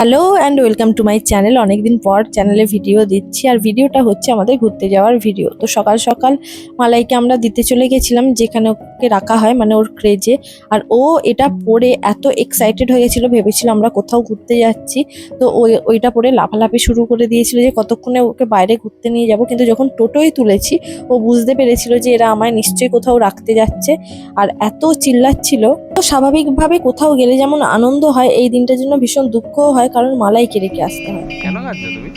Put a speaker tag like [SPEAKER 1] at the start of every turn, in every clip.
[SPEAKER 1] Hello and welcome to my channel অনেকদিন পর চ্যানেলে ভিডিও দিচ্ছি আর ভিডিওটা হচ্ছে আমাদের ঘুরতে যাওয়ার ভিডিও তো সকাল সকাল মালাইকে আমরা দিতে চলে গেছিলাম, যেখানে ওকে রাখা হয় মানে ওর ক্রেজে আর ও এটা পরে এত এক্সাইটেড হয়ে গেছিল, ভেবেছিল আমরা কোথাও ঘুরতে যাচ্ছি। তো ওই ওইটা পরে লাফালাফি শুরু করে দিয়েছিল যে কতক্ষণে ওকে বাইরে ঘুরতে নিয়ে যাব। কিন্তু যখন টোটোই তুলেছি, ও বুঝতে পেরেছিল যে এরা আমায় নিশ্চয়ই কোথাও রাখতে যাচ্ছে। আর এত চিল্লাচ্ছিল। তো স্বাভাবিকভাবে কোথাও গেলে যেমন আনন্দ হয়, এই দিনটার জন্য ভীষণ দুঃখও হয়। কারণ মালাইকে রেখে আসতে হয়।
[SPEAKER 2] কেন কাঁদছো তুমি?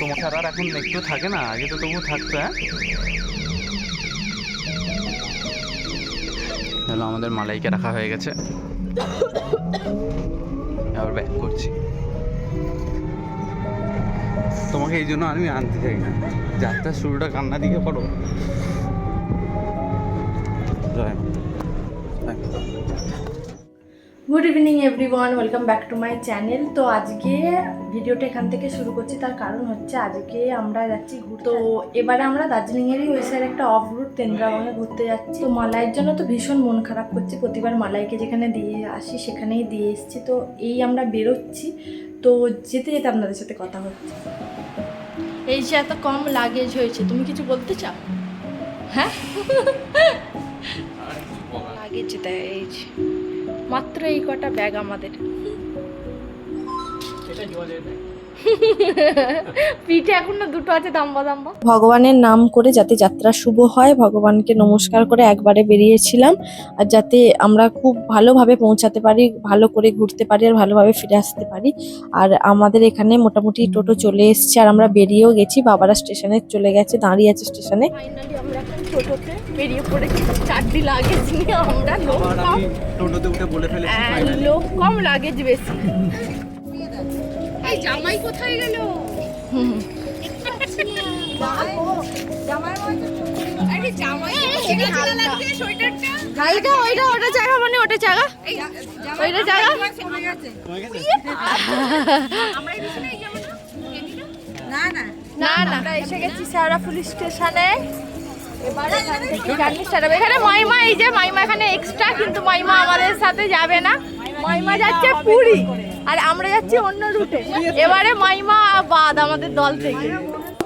[SPEAKER 2] তোমার আর এখন একটু থাকে না, আগে তো তবু থাকতো হ্যাঁ? হলো আমাদের মালাইকে রাখা হয়ে গেছে। আবার ব্যাক করছি। তোমাকে এই জন্য আমি আনতে চাই না। যাত্রার শুরুটা কান্না দিকে করো। জয়।
[SPEAKER 1] Good evening everyone welcome back to my channel তো আজকে ভিডিওটা এখান থেকে শুরু করছি। তার কারণ হচ্ছে আজকে আমরা যাচ্ছি ঘুরতে। তো এবারে আমরা দার্জিলিংয়েরই ওই সাইড একটা অফ রুট তেন্দ্রাবনে ঘুরতে যাচ্ছি। তো মালাইয়ের জন্য তো ভীষণ মন খারাপ করছে। প্রতিবার মালাইকে যেখানে দিয়ে আসি সেখানেই দিয়ে এসেছি। তো এই আমরা বেরোচ্ছি। তো যেতে যেতে আপনাদের সাথে কথা হচ্ছে। এই যে এত কম লাগেজ হয়েছে তুমি কিছু বলতে চাও? হ্যাঁ? লাগেজ দেয় এই যে। মাত্র এই কটা ব্যাগ আমাদের। পিঠে এখনও দুটো আছে দাম্বা দাম্বা। ভগবানের নাম করে যাতে যাত্রা শুভ হয় ভগবানকে নমস্কার করে একবারে বেরিয়েছিলাম আর যাতে আমরা খুব ভালোভাবে পৌঁছাতে পারি ভালো করে ঘুরতে পারি আর ভালোভাবে ফিরে আসতে পারি। আর আমাদের এখানে মোটামুটি টোটো চলে এসছে আর আমরা বেরিয়েও গেছি বাবারা স্টেশনে চলে গেছে দাঁড়িয়ে আছে স্টেশনে। ফাইনালি আমরা এখন টোটোতে বেরিয়ে পড়েছি চারটি লাগেজ নিয়ে আমরা লোক কম।
[SPEAKER 2] টোটোতে উঠে বলে ফেলেছি
[SPEAKER 1] হ্যাঁ, লোক কম লাগেজ বেশি।
[SPEAKER 3] জামাই কোথায় গেল?
[SPEAKER 1] হালকা ওইটা ওটা জায়গা মানে ওটা জায়গা? ওইটা জায়গা?
[SPEAKER 3] হয়ে না না।
[SPEAKER 1] না না। আমরা এসে গেছি স্টেশনে। এখানে মাইমা এই যে মাইমা এখানে এক্সট্রা কিন্তু মাইমা আমাদের সাথে যাবে না। মাইমা যাচ্ছে পুরী। আর আমরা যাচ্ছি অন্য রুটে। এবারে মাইমা বাদ আমাদের দল থেকে।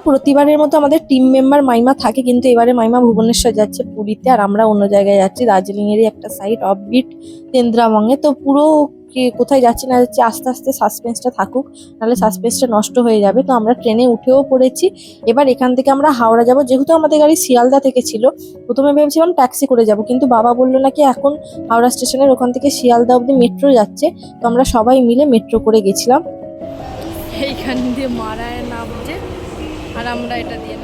[SPEAKER 1] প্রতিবারের মতো আমাদের টিম মেম্বার মাইমা থাকে, কিন্তু এবারে মাইমা ভুবনেশ্বর যাচ্ছে পুরীতে, আর আমরা অন্য জায়গায় যাচ্ছি দার্জিলিং এরই একটা সাইড অফবিট তেন্দ্রাবঙ্গে তো পুরো কে কোথায় যাচ্ছি না যাচ্ছি আস্তে আস্তে সাসপেন্সটা থাকুক নাহলে সাসপেন্সটা নষ্ট হয়ে যাবে। তো আমরা ট্রেনে উঠেও পড়েছি। এবার এখান থেকে আমরা হাওড়া যাব। যেহেতু আমাদের গাড়ি শিয়ালদা থেকে ছিল প্রথমে ভেবেছিলাম ট্যাক্সি করে যাব। কিন্তু বাবা বলল নাকি এখন হাওড়া স্টেশনের ওখান থেকে শিয়ালদা অবধি মেট্রো যাচ্ছে। তো আমরা সবাই মিলে মেট্রো করে গেছিলাম। এইখান দিয়ে মারায় নামছে। আর আমরা এটা দিয়ে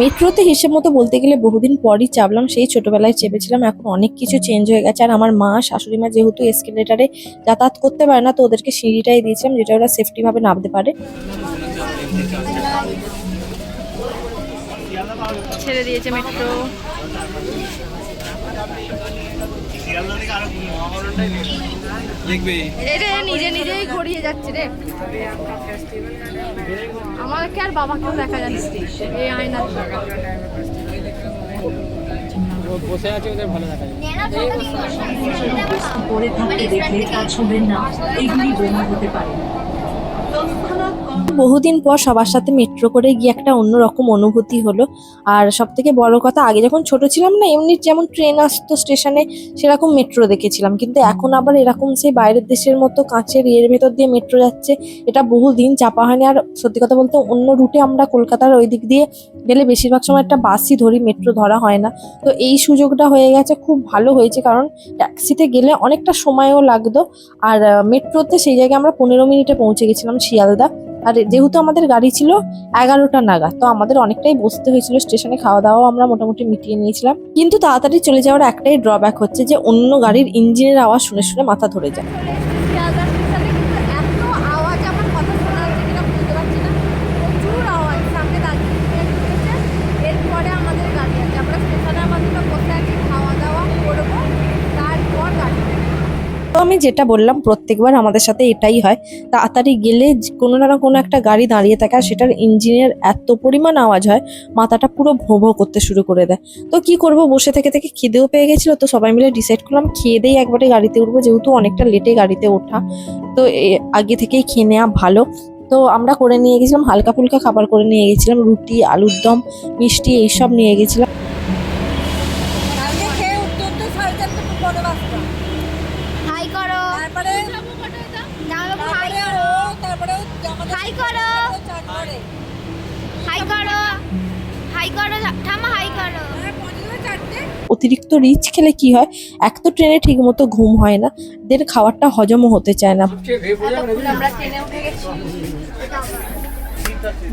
[SPEAKER 1] মেট্রোতে হিসেব মতো বলতে গেলে বহুদিন পরই চাপলাম সেই ছোটবেলায় চেপেছিলাম এখন অনেক কিছু চেঞ্জ হয়ে গেছে। আর আমার মা শাশুড়ি মা যেহেতু এসকেলেটারে যাতায়াত করতে পারে না তো ওদেরকে সিঁড়িটাই দিয়েছিলাম যেটা ওরা সেফটি ভাবে নামতে পারে। ছেড়ে দিয়েছে মেট্রো।
[SPEAKER 2] দেখবে।
[SPEAKER 1] নিজে নিজেই গড়িয়ে যাচ্ছে রে। আমাকে আর বাবাকেও দেখা যাচ্ছে এই আয়নার
[SPEAKER 2] বসে আছে ওদের ভালো দেখা যায়
[SPEAKER 4] পরে থাকতে দেখলে কাজ ছুঁবেন না। এগুলি বোমা হতে পারে
[SPEAKER 1] বহুদিন পর সবার সাথে মেট্রো করে গিয়ে একটা অন্যরকম অনুভূতি হলো। আর সব থেকে বড় কথা, আগে যখন ছোট ছিলাম না, এমনি যেমন ট্রেন আসতো স্টেশনে সেরকম মেট্রো দেখেছিলাম। কিন্তু এখন আবার এরকম সেই বাইরের দেশের মতো কাঁচের ইয়ের ভেতর দিয়ে মেট্রো যাচ্ছে, এটা বহুদিন চাপা হয়নি। আর সত্যি কথা বলতে, অন্য রুটে আমরা কলকাতার ওই দিক দিয়ে গেলে বেশিরভাগ সময় একটা বাসই ধরি মেট্রো ধরা হয় না। তো এই সুযোগটা হয়ে গেছে, খুব ভালো হয়েছে। কারণ ট্যাক্সিতে গেলে অনেকটা সময়ও লাগতো। আর মেট্রোতে সেই জায়গায় আমরা পনেরো মিনিটে পৌঁছে গেছিলাম। শিয়ালদা। আর যেহেতু আমাদের গাড়ি ছিল এগারোটা নাগা তো আমাদের অনেকটাই বসতে হয়েছিল স্টেশনে খাওয়া দাওয়াও আমরা মোটামুটি মিটিয়ে নিয়েছিলাম। কিন্তু তাড়াতাড়ি চলে যাওয়ার একটাই ড্রব্যাক হচ্ছে যে অন্য গাড়ির ইঞ্জিনের আওয়াজ শুনে শুনে মাথা ধরে যায় আওয়াজ আমার কথা শোনা যাচ্ছে কিনা বুঝতে পারছি না প্রচুর আওয়াজ সামনে দাঁড়িয়ে এরপরে আমাদের গাড়ি আছে আমরা স্টেশনে আমাদের বসে আছি খাওয়া দাওয়া করব তারপর গাড়ি আমি যেটা বললাম, প্রত্যেকবার আমাদের সাথে এটাই হয়। তাড়াতাড়ি গেলে কোনো না কোনো একটা গাড়ি দাঁড়িয়ে থাকে আর সেটার ইঞ্জিনের এত পরিমাণ আওয়াজ হয়, মাথাটা পুরো ভো ভো করতে শুরু করে দেয়। তো কি করব? বসে থেকে থেকে খিদেও পেয়ে গেছিল, তো সবাই মিলে ডিসাইড করলাম, খেয়ে দিয়ে একবারে গাড়িতে উঠবো, যেহেতু অনেকটা লেটে গাড়িতে ওঠা। তো আগে থেকেই খেয়ে নেওয়া ভালো। তো আমরা করে নিয়ে গেছিলাম হালকা ফুলকা খাবার করে নিয়ে গেছিলাম, রুটি, আলুর দম, মিষ্টি, এইসব নিয়ে গেছিলাম
[SPEAKER 4] কালকে খেয়ে উঠতে উঠতে সাড়ে চারটে পরে বাসটা
[SPEAKER 3] হাই করো
[SPEAKER 4] তারপরে তারপরে ও তারপরে ও আমাদের
[SPEAKER 3] হাই করো
[SPEAKER 4] চান করে
[SPEAKER 3] হাই করো হাই করো হাই করো
[SPEAKER 1] অতিরিক্ত রিচ খেলে কি হয়? এক তো ট্রেনে ঠিক মতো ঘুম হয় না দের খাবারটা হজমও হতে চায় না।
[SPEAKER 3] এতক্ষণ আমরা ট্রেনে উঠে গেছি।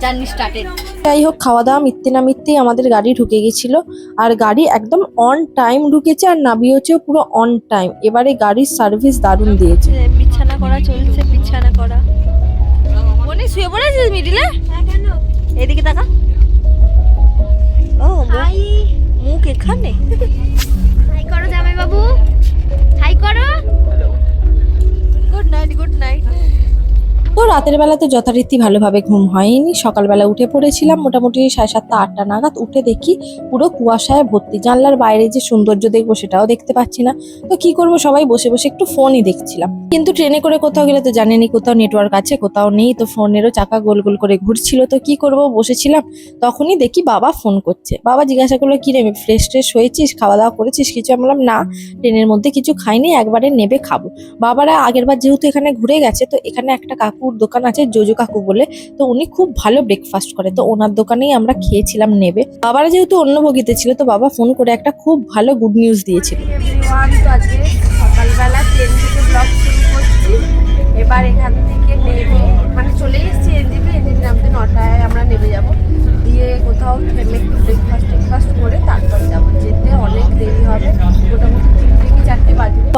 [SPEAKER 3] Journey started.
[SPEAKER 1] যাই হোক খাওয়া দাওয়া মিথ্যে না মিথ্যেই আমাদের গাড়ি ঢুকে গেছিল। আর গাড়ি একদম অন টাইম ঢুকেছে আর নামিয়েছেও পুরো অন টাইম এবারে গাড়ির সার্ভিস দারুণ দিয়েছে।
[SPEAKER 3] বিছানা করা চলছে বিছানা করা। মনে শুয়ে পড়েছিস মিডিলে? এদিকে তাকা। ও হাই মুখ এখানে? হাই করো জামাই বাবু হাই করো। গুড নাইট গুড নাইট
[SPEAKER 1] তো রাতের বেলাতে যথারীতি ভালোভাবে ঘুম হয়নি। সকালবেলা উঠে পড়েছিলাম, মোটামুটি সাড়ে সাতটা, আটটা নাগাদ উঠে দেখি পুরো কুয়াশায় ভর্তি। জানলার বাইরে যে সৌন্দর্য দেখব সেটাও দেখতে পাচ্ছি না। তো কি করব, সবাই বসে বসে একটু ফোনই দেখছিলাম। কিন্তু ট্রেনে করে কোথাও গেলে তো জানেনি, কোথাও নেটওয়ার্ক আছে, কোথাও নেই। তো ফোনেরও চাকা গোল গোল করে ঘুরছিল। তো কি করব, বসেছিলাম। তখনই দেখি বাবা ফোন করছে। বাবা জিজ্ঞাসা করল, কি রে, ফ্রেশ ট্রেশ হয়েছিস? খাওয়া দাওয়া করেছিস কিছু? আমি বললাম, না, ট্রেনের মধ্যে কিছু খাইনি, একবারে নেবে খাব। বাবারা আগেরবার যেহেতু এখানে ঘুরে গেছে, তো এখানে একটা কাকুর দোকান আছে জোজো কাকু বলে, তো উনি খুব ভালো ব্রেকফাস্ট করে। তো ওনার দোকানেই আমরা খেয়েছিলাম নেবে। বাবারা যেহেতু অন্য বগিতে ছিল, তো বাবা ফোন করে একটা খুব ভালো গুড নিউজ দিয়েছিল।
[SPEAKER 3] এবার এখান থেকে নেবে। মানে চলে এসেছি এনজিপি এনজিপি নামতে নটায় আমরা নেমে যাব। দিয়ে কোথাও থেমে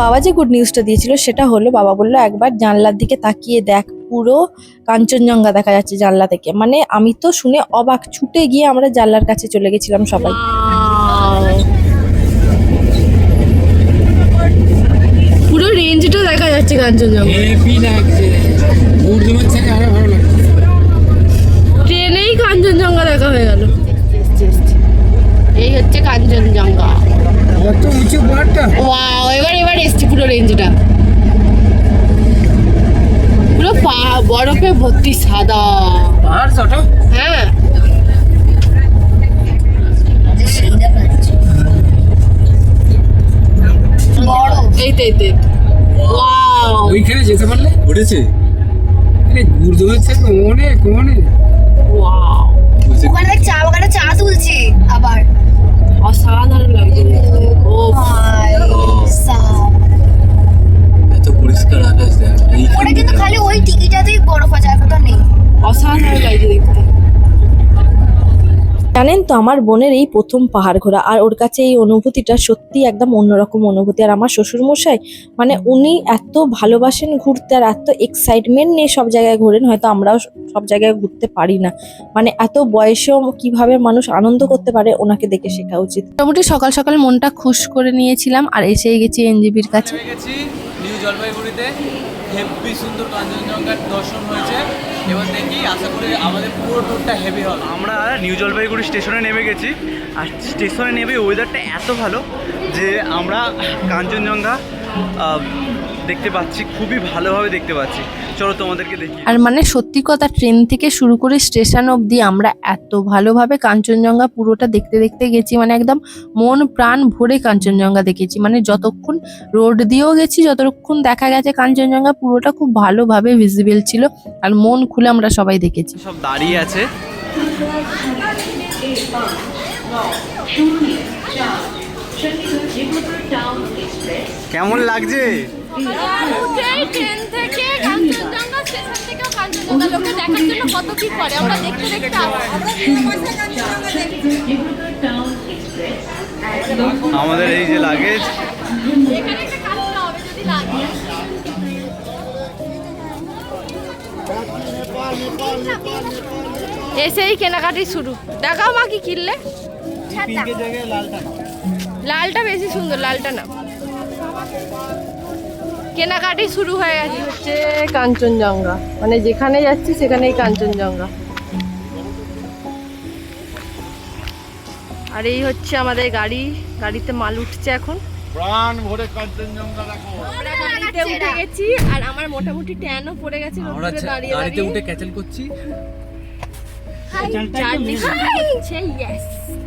[SPEAKER 1] বাবা যে গুড নিউজটা দিয়েছিল সেটা হলো বাবা বলল একবার জানলার দিকে তাকিয়ে দেখ পুরো কাঞ্চনজঙ্ঘা দেখা যাচ্ছে জানলা থেকে। মানে আমি তো শুনে অবাক ছুটে গিয়ে আমরা জানলার কাছে চলে গেছিলাম সবাই। পুরো রেঞ্জটা দেখা যাচ্ছে কাঞ্চনজঙ্ঘা। ট্রেনেই কাঞ্চনজঙ্ঘা দেখা হয়ে গেল। এই হচ্ছে কাঞ্চনজঙ্ঘা।
[SPEAKER 5] কত উঁচু পাহাড়টা
[SPEAKER 1] ওয়াও এবার এবার এসছি পুরো রেঞ্জটা পুরো পা- বরফে ভর্তি সাদা।
[SPEAKER 5] পাহাড় ছোট?
[SPEAKER 1] হ্যাঁ!
[SPEAKER 5] ওইখানে যেতে পারলে?
[SPEAKER 2] উঠেছে।
[SPEAKER 5] আরে ঊর্ধ্বমান থেকে অনেক অনেক।
[SPEAKER 1] Wow!
[SPEAKER 4] ওখানে চা বাগানে চা তুলছে আবার।
[SPEAKER 1] অসাধারণ লাগছে ও
[SPEAKER 2] এত পরিষ্কার আকাশ দেখ
[SPEAKER 4] ওটা কিন্তু খালি ওই টিকিটাতেই বরফ আছে আর কোথাও নেই।
[SPEAKER 1] অসাধারণ লাগছে দেখতে। জানেন তো আমার বোনের এই প্রথম পাহাড় ঘোরা। আর ওর কাছে এই অনুভূতিটা সত্যি একদম অন্যরকম অনুভূতি। আর আমার শ্বশুর মশাই মানে উনি এত ভালোবাসেন ঘুরতে আর এত এক্সাইটমেন্ট নিয়ে সব জায়গায় ঘোরেন হয়তো আমরাও সব জায়গায় ঘুরতে পারি না। মানে এত বয়সেও কীভাবে মানুষ আনন্দ করতে পারে ওনাকে দেখে শেখা উচিত। মোটামুটি সকাল সকাল মনটা খুশ করে নিয়েছিলাম আর এসেই গেছি এনজিবির কাছে।
[SPEAKER 6] নিউ জলপাইগুড়িতে। হেভি সুন্দর কাঞ্চনজঙ্ঘার দর্শন হয়েছে। এবার দেখি, আশা করি আমাদের পুরো ট্যুরটা হেভি হবে।
[SPEAKER 2] আমরা নিউ জলপাইগুড়ি স্টেশনে নেমে গেছি। আর স্টেশনে নেমে ওয়েদারটা এত ভালো যে আমরা কাঞ্চনজঙ্ঘা দেখতে পাচ্ছি খুবই ভালোভাবে দেখতে পাচ্ছি। চলো তোমাদেরকে দেখি
[SPEAKER 1] আর মানে সত্যি কথা ট্রেন থেকে শুরু করে স্টেশন অবধি আমরা এত ভালোভাবে কাঞ্চনজঙ্ঘা পুরোটা দেখতে দেখতে গেছি মানে একদম মন প্রাণ ভরে কাঞ্চনজঙ্ঘা দেখেছি। মানে যতক্ষণ রোড দিয়েও গেছি যতক্ষণ দেখা গেছে কাঞ্চনজঙ্ঘা পুরোটা খুব ভালোভাবে ভিজিবল ছিল আর মন খুলে আমরা সবাই দেখেছি।
[SPEAKER 2] সব দাঁড়িয়ে আছে। কেমন লাগছে?
[SPEAKER 3] ট্রেন থেকে কাঞ্চনজঙ্ঘা স্টেশন থেকে কাঞ্চনজঙ্ঘা লোকে দেখার জন্য কত কি করে? আমরা দেখতে দেখতে
[SPEAKER 2] আমাদের এই যে লাগেজ
[SPEAKER 3] এখানে একটা কাজটা হবে যদি লাগে। এসেই কেনাকাটি শুরু। দেখাও মা কি কিনলে। লালটা বেশি সুন্দর লালটা না কেনাকাটি শুরু হয়ে গেছে। হচ্ছে কাঞ্চনজঙ্ঘা। মানে যেখানে যাচ্ছি সেখানেই কাঞ্চনজঙ্ঘা। আর এই হচ্ছে আমাদের গাড়ি। গাড়িতে মাল উঠছে এখন।
[SPEAKER 5] প্রাণ ভরে কাঞ্চনজঙ্ঘা দেখো।
[SPEAKER 3] আমরা গাড়িতে উঠে গেছি আর আমার মোটামুটি ট্যানও পড়ে গেছে
[SPEAKER 6] আমরা
[SPEAKER 3] দাঁড়িয়ে
[SPEAKER 6] গাড়িতে উঠে ক্যাচেল করছি।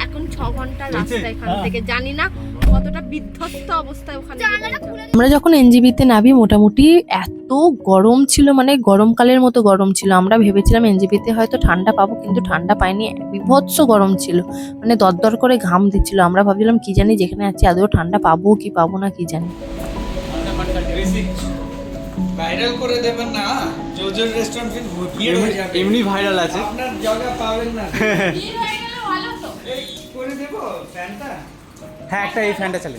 [SPEAKER 3] এখন ছ ঘণ্টা রাস্তা এখান থেকে। জানি না কতটা বিধ্বস্ত অবস্থায় ওখানে গিয়ে
[SPEAKER 1] আমরা যখন এনজিবিতে নামি মোটামুটি এত গরম ছিল মানে গরমকালের মতো গরম ছিল। আমরা ভেবেছিলাম এনজিবিতে হয়তো ঠান্ডা পাবো কিন্তু ঠান্ডা পাইনি। বিভৎস গরম ছিল। মানে দরদর করে ঘাম দিচ্ছিল। আমরা ভাবছিলাম কি জানি যেখানে আছি আদৌ ঠান্ডা পাবো কি পাবো না কি জানি।
[SPEAKER 7] ভাইরাল করে দেবেন না। জোজোর রেস্টুরেন্ট ফির ভিড় হয়ে যাবে।
[SPEAKER 2] এমনি ভাইরাল আছে।
[SPEAKER 7] আপনার জায়গা পাবেন না। এই করে দেবো ফ্যানটা।
[SPEAKER 2] হ্যাঁ একটা এই ফ্যানটা চালে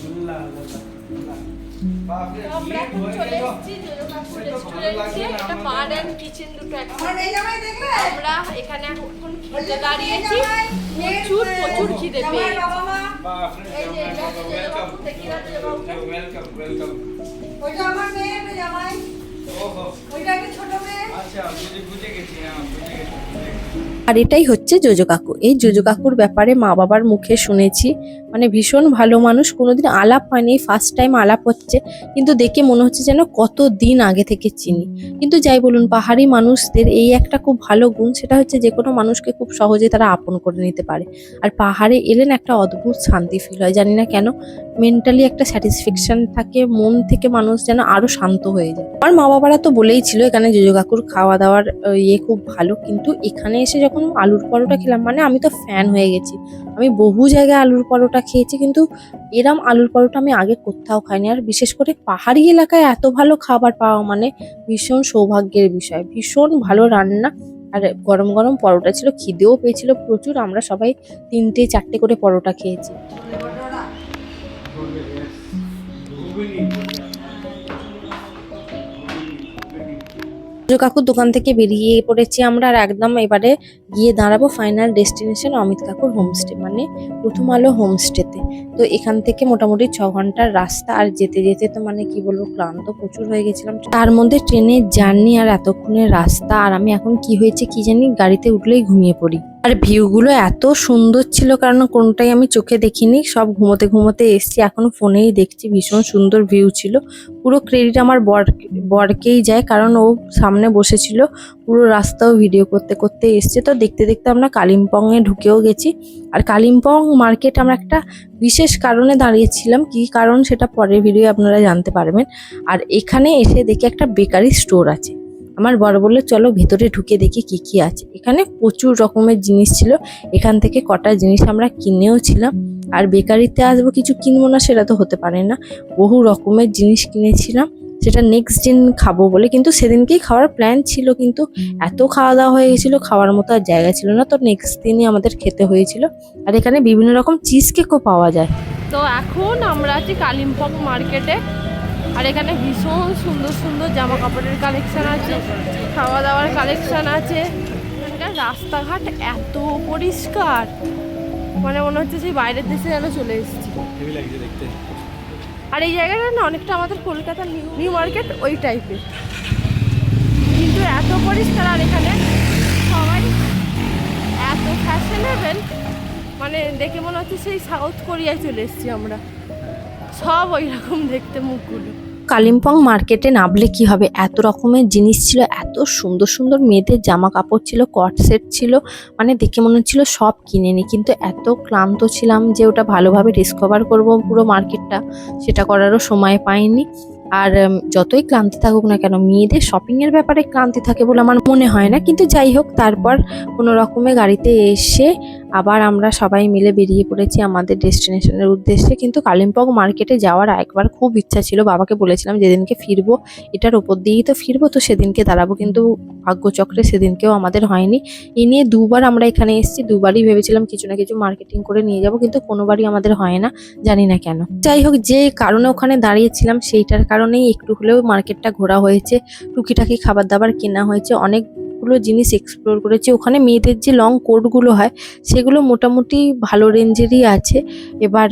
[SPEAKER 7] বাপরে
[SPEAKER 3] আমরা এখন খেতে দাঁড়িয়েছি। প্রচুর খিদে
[SPEAKER 4] ছোট মেয়ে।
[SPEAKER 7] আচ্ছা বুঝে গেছি হ্যাঁ বুঝে গেছি।
[SPEAKER 1] আর এটাই হচ্ছে জোজো কাকু। এই জোজো কাকুর ব্যাপারে মা বাবার মুখে শুনেছি মানে ভীষণ ভালো মানুষ, কোনোদিন আলাপ হয়নি ফার্স্ট টাইম আলাপ হচ্ছে, কিন্তু দেখে মনে হচ্ছে যেন কত দিন আগে থেকে চিনি। কিন্তু যাই বলুন, পাহাড়ি মানুষদের এই একটা খুব ভালো গুণ, সেটা হচ্ছে যে কোনো মানুষকে খুব সহজে তারা আপন করে নিতে পারে। আর পাহাড়ে এলেন একটা অদ্ভুত শান্তি ফিল হয়, জানি না কেন মেন্টালি একটা স্যাটিসফ্যাকশন থাকে, মন থেকে মানুষ যেন আরও শান্ত হয়ে যায়। আমার মা বাবারা তো বলেই ছিল, এখানে জোজো কাকুর খাওয়া দাওয়ার ইয়ে খুব ভালো, কিন্তু এখানে এসে যখন আলুর পরোটা খেলাম মানে আমি তো ফ্যান হয়ে গেছি। আমি বহু জায়গায় আলুর পরোটা খেয়েছি, কিন্তু এরম আলুর পরোটা আমি আগে কোথাও খাইনি। আর বিশেষ করে পাহাড়ি এলাকায় এত ভালো খাবার পাওয়া মানে ভীষণ সৌভাগ্যের বিষয়। ভীষণ ভালো রান্না আর গরম গরম পরোটা ছিল, খিদেও পেয়েছিল প্রচুর। আমরা সবাই তিনটে চারটে করে পরোটা খেয়েছি। কাকুর দোকান থেকে বেরিয়ে পড়েছি আমরা আর একদম এবারে গিয়ে দাঁড়াবো ফাইনাল ডেস্টিনেশন অমিত কাকুর হোমস্টে মানে প্রথম আলো হোমস্টেতে তো। এখান থেকে মোটামুটি ছ ঘণ্টার রাস্তা আর যেতে যেতে তো মানে কি বলব, ক্লান্ত প্রচুর হয়ে গেছিলাম। তার মধ্যে ট্রেনের জার্নি আর এতক্ষণের রাস্তা, আর আমি এখন কি হয়েছে কি জানি, গাড়িতে উঠলেই ঘুমিয়ে পড়ি। আর ভিউগুলো এত সুন্দর ছিল, কারণ কোনটাই আমি চোখে দেখিনি। সব ঘুমোতে ঘুমোতে এসছি, এখন ফোনেই দেখছি, ভীষণ সুন্দর ভিউ ছিল। পুরো ক্রেডিট আমার বর বরকেই যায়, কারণ ও সামনে বসেছিল, পুরো রাস্তাও ভিডিও করতে করতে এসছে। তো দেখতে দেখতে আমরা কালিম্পংয়ে ঢুকেও গেছি। আর কালিম্পং মার্কেট আমরা একটা বিশেষ কারণে দাঁড়িয়েছিলাম। কি কারণ সেটা পরের ভিডিও আপনারা জানতে পারবেন। আর এখানে এসে দেখি একটা বেকারি স্টোর আছে। আমার বড় বলল, চলো ভেতরে ঢুকে দেখি কি কি আছে। এখানে প্রচুর রকমের জিনিস ছিল। এখান থেকে কটা জিনিস আমরা কিনেও ছিলাম। আর বেকারিতে আসব কিছু কিনবো না সেটা তো হতে পারে না। বহু রকমের জিনিস কিনেছিলাম। সেটা নেক্সট দিন খাব বলে, কিন্তু সেদিনকেই খাওয়ার প্ল্যান ছিল, কিন্তু এত খাওয়া দাওয়া হয়ে গেছিল, খাওয়ার মতো আর জায়গা ছিল না। তো নেক্সট দিনই আমাদের খেতে হয়েছিল। আর এখানে বিভিন্ন রকম চিজ কেকও পাওয়া যায়।
[SPEAKER 3] তো এখন আমরা আছি কালিম্পং মার্কেটে আর এখানে ভীষণ সুন্দর সুন্দর জামা কাপড়ের কালেকশান আছে খাওয়া দাওয়ার কালেকশান আছে। এখানকার রাস্তাঘাট এত পরিষ্কার মানে মনে হচ্ছে সেই বাইরের দেশে যেন চলে এসেছি। আর এই জায়গাটা না অনেকটা আমাদের কলকাতার নিউ নিউ মার্কেট ওই টাইপের কিন্তু এত পরিষ্কার আর এখানে সবাই এত ফ্যাশনেবল মানে দেখে মনে হচ্ছে সেই সাউথ কোরিয়ায় চলে এসেছি আমরা। সব ওই রকম দেখতে মুখগুলো
[SPEAKER 1] কালিম্পং মার্কেটে নামলে কি হবে? এত রকমের জিনিস ছিল, এত সুন্দর সুন্দর মেয়েদের জামা কাপড় ছিল কট সেট ছিল মানে দেখে মনে হচ্ছিল সব কিনে নি। কিন্তু এত ক্লান্ত ছিলাম যে ওটা ভালোভাবে ডিসকভার করব পুরো মার্কেটটা, সেটা করারও সময় পাইনি। আর যতই ক্লান্তি থাকুক না কেন, মেয়েদের শপিংয়ের ব্যাপারে ক্লান্তি থাকে বলে আমার মনে হয় না। কিন্তু যাই হোক, তারপর কোনো রকমে গাড়িতে এসে আবার আমরা সবাই মিলে বেরিয়ে পড়েছি আমাদের ডেস্টিনেশনের উদ্দেশ্যে। কিন্তু কালিম্পং মার্কেটে যাওয়ার একবার খুব ইচ্ছা ছিল, বাবাকে বলেছিলাম যেদিনকে ফিরবো, এটার ওপর দিয়েই তো ফিরবো, তো সেদিনকে দাঁড়াবো। কিন্তু ভাগ্যচক্রে সেদিনকেও আমাদের হয়নি। এ নিয়ে দুবার আমরা এখানে এসেছি, দুবারই ভেবেছিলাম কিছু না কিছু মার্কেটিং করে নিয়ে যাব, কিন্তু কোনোবারই আমাদের হয় না, জানি না কেন। যাই হোক, যে কারণে ওখানে দাঁড়িয়েছিলাম, সেইটার কারণেই একটু হলেও মার্কেটটা ঘোরা হয়েছে। টুকিটাকি খাবার দাবার কেনা হয়েছে অনেকগুলো জিনিস এক্সপ্লোর করেছি। ওখানে মেয়েদের যে লং কোটগুলো হয়, সেগুলো মোটামুটি ভালো রেঞ্জেরই আছে। এবার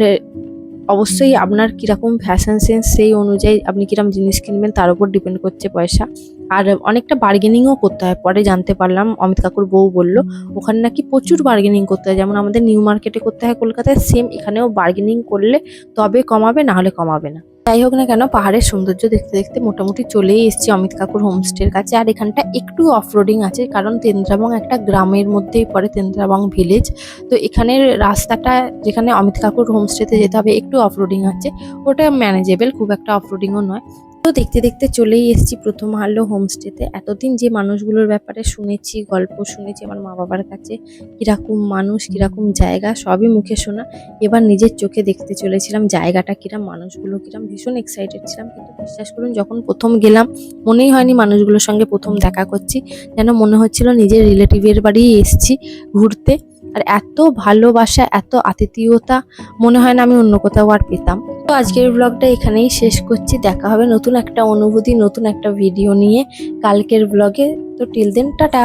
[SPEAKER 1] অবশ্যই আপনার কীরকম ফ্যাশন সেন্স সেই অনুযায়ী আপনি কীরকম জিনিস কিনবেন, তার উপর ডিপেন্ড করছে পয়সা। আর অনেকটা বার্গেনিংও করতে হয়। পরে জানতে পারলাম, অমিত কাকুর বউ বলল, ওখানে নাকি প্রচুর বার্গেনিং করতে হয়। যেমন আমাদের নিউ মার্কেটে করতে হয় কলকাতায় সেম এখানেও বার্গেনিং করলে তবে কমাবে না হলে কমাবে না। যাই হোক না কেন, পাহাড়ের সৌন্দর্য দেখতে দেখতে মোটামুটি চলেই এসছি অমিত কাকুর হোমস্টের কাছে। আর এখানটা একটু অফরোডিং আছে, কারণ তেন্দ্রাবং একটা গ্রামের মধ্যেই পড়ে, তেন্দ্রাবং ভিলেজ তো এখানের রাস্তাটা যেখানে অমিত কাকুর হোমস্টেতে যেতে হবে, একটু অফরোডিং আছে। ওটা ম্যানেজেবল খুব একটা অফরোডিংও নয়। তো দেখতে দেখতে চলেই এসেছি প্রথম আলো হোমস্টেতে। এতদিন যে মানুষগুলোর ব্যাপারে শুনেছি, গল্প শুনেছি, আমার মা বাবার কাছে কীরকম মানুষ, কীরকম জায়গা, সবই মুখে শোনা। এবার নিজের চোখে দেখতে চলেছিলাম জায়গাটা কিরাম, মানুষগুলো কিরাম। ভীষণ এক্সাইটেড ছিলাম, কিন্তু বিশ্বাস করুন, যখন প্রথম গেলাম, মনেই হয়নি মানুষগুলোর সঙ্গে প্রথম দেখা করছি। যেন মনে হচ্ছিল নিজের রিলেটিভের বাড়ি এসেছি ঘুরতে। আর এত ভালোবাসা, এত আতিথীয়তা, মনে হয় না আমি অন্য কোথাও আর পেতাম। তো আজকের ব্লগটা এখানেই শেষ করছি। দেখা হবে নতুন একটা অনুভূতি, নতুন একটা ভিডিও নিয়ে কালকের ব্লগে তো টিল দেন টাটা!